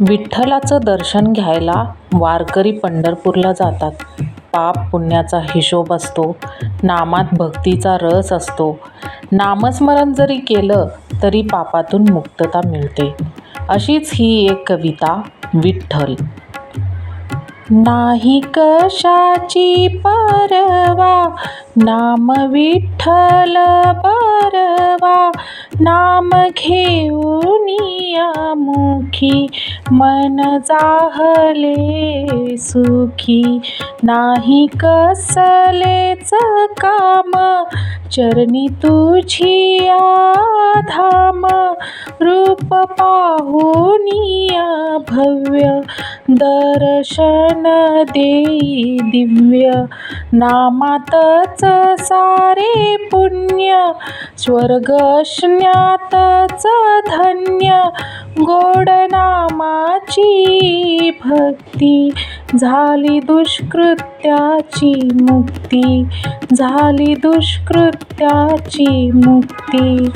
विठ्ठलाचं दर्शन घ्यायला वारकरी पंढरपूरला जातात. पाप पुण्याचा हिशोब असतो. नामात भक्तीचा रस असतो. नामस्मरण जरी केलं तरी पापातून मुक्तता मिळते. अशीच ही एक कविता विठ्ठल. नाही कशाची परवा नाम विठ्ठल परवा नाम घेऊनिया मुखी मन जाहले सुखी. नाही कसलेच काम चरणी तुझी धाम रूप पाहुनिया भव्य दर्शन देई दिव्य. नामातच सारे पुण्य स्वर्ग स्नातच धन्य गोड नामाची भक्ती. झाली दुष्कृत्याची मुक्ती. झाली दुष्कृत्याची मुक्ती.